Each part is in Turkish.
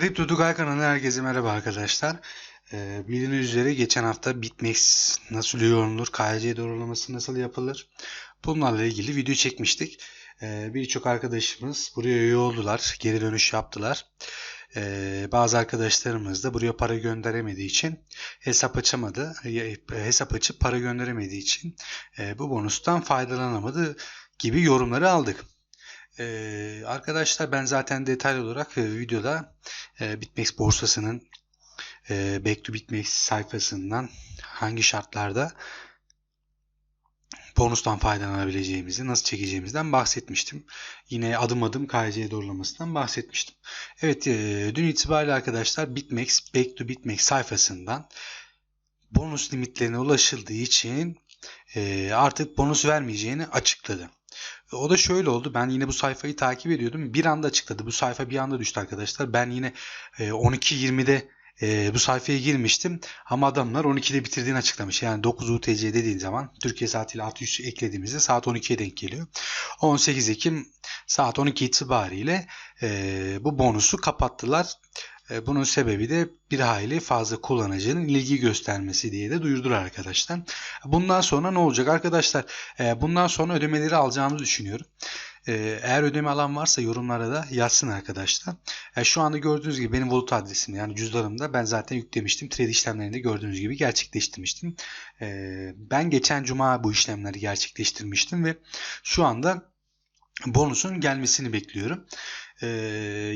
Kripto Tugay kanalına herkese merhaba arkadaşlar. Ee, bildiğiniz üzere geçen hafta BitMEX nasıl yorumlanır, KYC doğrulaması nasıl yapılır bunlarla ilgili video çekmiştik. Ee, Birçok arkadaşımız buraya üye oldular, geri dönüş yaptılar. Ee, bazı arkadaşlarımız da buraya para gönderemediği için hesap açamadı, hesap açıp para gönderemediği için e, bu bonustan faydalanamadı gibi yorumları aldık. Ee, arkadaşlar ben zaten detaylı olarak e, videoda e, BitMEX borsasının e, Back to BitMEX sayfasından hangi şartlarda bonustan faydalanabileceğimizi, nasıl çekeceğimizden bahsetmiştim. Yine adım adım KYC doğrulamasından bahsetmiştim. Evet, e, dün itibariyle arkadaşlar BitMEX Back to BitMEX sayfasından bonus limitlerine ulaşıldığı için artık bonus vermeyeceğini açıkladı. O da şöyle oldu. Ben yine bu sayfayı takip ediyordum. Bir anda açıkladı. Bu sayfa bir anda düştü arkadaşlar. Ben yine 12.20'de e, bu sayfaya girmiştim. Ama adamlar 12'de bitirdiğini açıklamış. Yani 9 UTC dediğin zaman Türkiye saatiyle 600 eklediğimizde saat 12'ye denk geliyor. 18 Ekim saat 12 itibariyle e, bu bonusu kapattılar. E, bunun sebebi de bir hayli fazla kullanıcının ilgi göstermesi diye de duyurdular arkadaşlar. Bundan sonra ne olacak arkadaşlar? E, bundan sonra ödemeleri alacağımızı düşünüyorum. E, eğer ödeme alan varsa yorumlara da yazsın arkadaşlar. Şu anda gördüğünüz gibi benim wallet adresim yani cüzdanımda ben zaten yüklemiştim. Trade işlemlerini gördüğünüz gibi gerçekleştirmiştim. Ben geçen cuma bu işlemleri gerçekleştirmiştim ve şu anda bonusun gelmesini bekliyorum. Ee,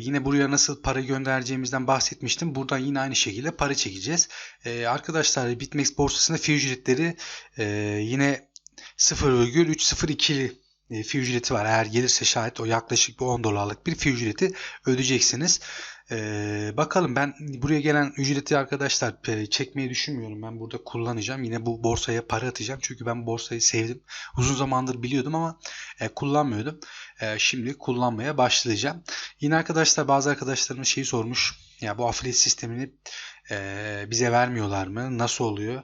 yine buraya nasıl para göndereceğimizden bahsetmiştim. Buradan yine aynı şekilde para çekeceğiz. Ee, arkadaşlar BitMEX borsasında fi ücretleri e, yine 0,302 e, ücreti var. Eğer gelirse şayet o yaklaşık bir 10 dolarlık bir fi ücreti ödeyeceksiniz. Ee, bakalım ben buraya gelen ücreti arkadaşlar e, çekmeyi düşünmüyorum. Ben burada kullanacağım. Yine bu borsaya para atacağım. Çünkü ben borsayı sevdim. Uzun zamandır biliyordum ama e, kullanmıyordum. E, şimdi kullanmaya başlayacağım. Yine arkadaşlar bazı arkadaşlarımız şeyi sormuş. Ya bu affiliate sistemini e, bize vermiyorlar mı? Nasıl oluyor?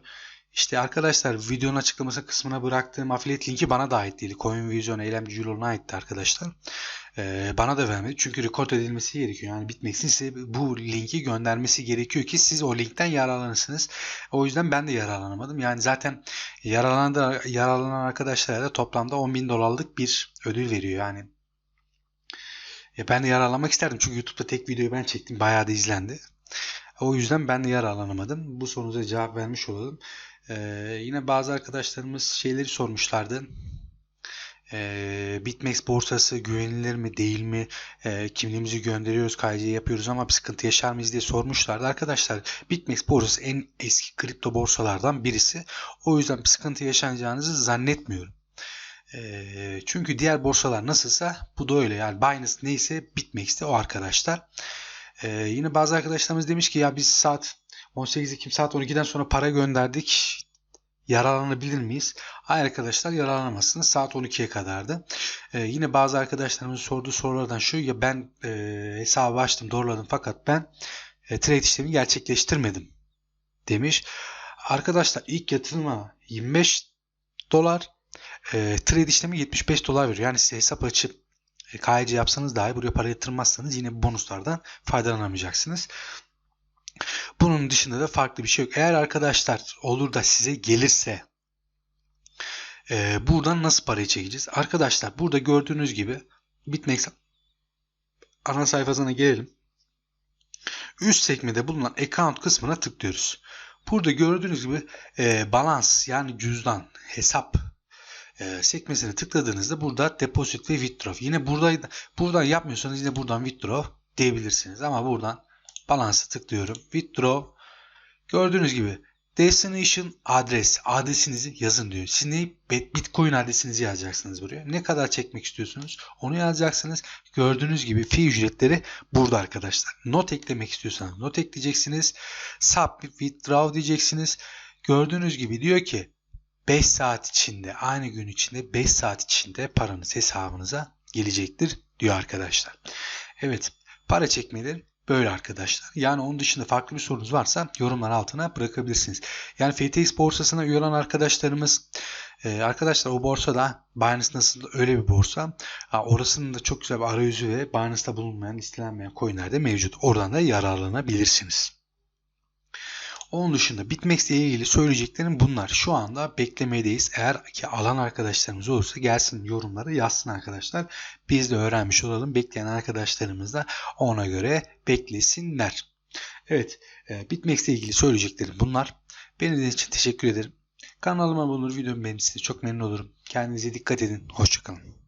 İşte arkadaşlar videonun açıklaması kısmına bıraktığım affiliate linki bana da ait değil. CoinVision eylemci yoluna aitti arkadaşlar. Ee, bana da vermedi. Çünkü rekord edilmesi gerekiyor. Yani Bitmex'in size bu linki göndermesi gerekiyor ki siz o linkten yararlanırsınız. O yüzden ben de yararlanamadım. Yani zaten yararlanan, yararlanan arkadaşlara da toplamda 10 bin dolarlık bir ödül veriyor. Yani ya ben de yararlanmak isterdim. Çünkü YouTube'da tek videoyu ben çektim. Bayağı da izlendi. O yüzden ben de yararlanamadım. Bu sorunuza cevap vermiş olalım. Ee, yine bazı arkadaşlarımız şeyleri sormuşlardı. Ee, Bitmex borsası güvenilir mi değil mi? Ee, kimliğimizi gönderiyoruz, KYC yapıyoruz ama bir sıkıntı yaşar mıyız diye sormuşlardı. Arkadaşlar Bitmex borsası en eski kripto borsalardan birisi. O yüzden bir sıkıntı yaşanacağınızı zannetmiyorum. Ee, çünkü diğer borsalar nasılsa bu da öyle. Yani Binance neyse Bitmex de o arkadaşlar. Ee, yine bazı arkadaşlarımız demiş ki ya biz saat 18 Ekim saat 12'den sonra para gönderdik. Yararlanabilir miyiz? Hayır arkadaşlar yararlanamazsınız. Saat 12'ye kadardı. Ee, yine bazı arkadaşlarımız sorduğu sorulardan şu ya ben e, hesabı açtım doğruladım fakat ben e, trade işlemi gerçekleştirmedim demiş. Arkadaşlar ilk yatırıma 25 dolar e, trade işlemi 75 dolar veriyor. Yani size hesap açıp KYC yapsanız dahi buraya para yatırmazsanız yine bu bonuslardan faydalanamayacaksınız. Bunun dışında da farklı bir şey yok. Eğer arkadaşlar olur da size gelirse e, buradan nasıl parayı çekeceğiz? Arkadaşlar burada gördüğünüz gibi Bitmex ana sayfasına gelelim. Üst sekmede bulunan account kısmına tıklıyoruz. Burada gördüğünüz gibi e, balans yani cüzdan, hesap e, sekmesine tıkladığınızda burada deposit ve withdraw. Yine burada buradan yapmıyorsanız yine buradan withdraw diyebilirsiniz. Ama buradan balansa tıklıyorum. Withdraw. Gördüğünüz gibi destination adres. Adresinizi yazın diyor. Siz ne? Bitcoin adresinizi yazacaksınız buraya. Ne kadar çekmek istiyorsunuz? Onu yazacaksınız. Gördüğünüz gibi fi ücretleri burada arkadaşlar. Not eklemek istiyorsanız not ekleyeceksiniz. Submit withdraw diyeceksiniz. Gördüğünüz gibi diyor ki 5 saat içinde aynı gün içinde 5 saat içinde paranız hesabınıza gelecektir diyor arkadaşlar. Evet para çekmeleri böyle arkadaşlar. Yani onun dışında farklı bir sorunuz varsa yorumlar altına bırakabilirsiniz. Yani FTX borsasına üye olan arkadaşlarımız e, arkadaşlar o borsada Binance nasıl öyle bir borsa. Ha, orasının da çok güzel bir arayüzü ve Binance'da bulunmayan, istenmeyen coinler de mevcut. Oradan da yararlanabilirsiniz. Onun dışında BitMEX ile ilgili söyleyeceklerim bunlar. Şu anda beklemedeyiz. Eğer ki alan arkadaşlarımız olursa gelsin yorumları yazsın arkadaşlar. Biz de öğrenmiş olalım. Bekleyen arkadaşlarımız da ona göre beklesinler. Evet e, BitMEX ile ilgili söyleyeceklerim bunlar. Beni için teşekkür ederim. Kanalıma abone olur, videomu beğenirseniz çok memnun olurum. Kendinize dikkat edin. Hoşçakalın.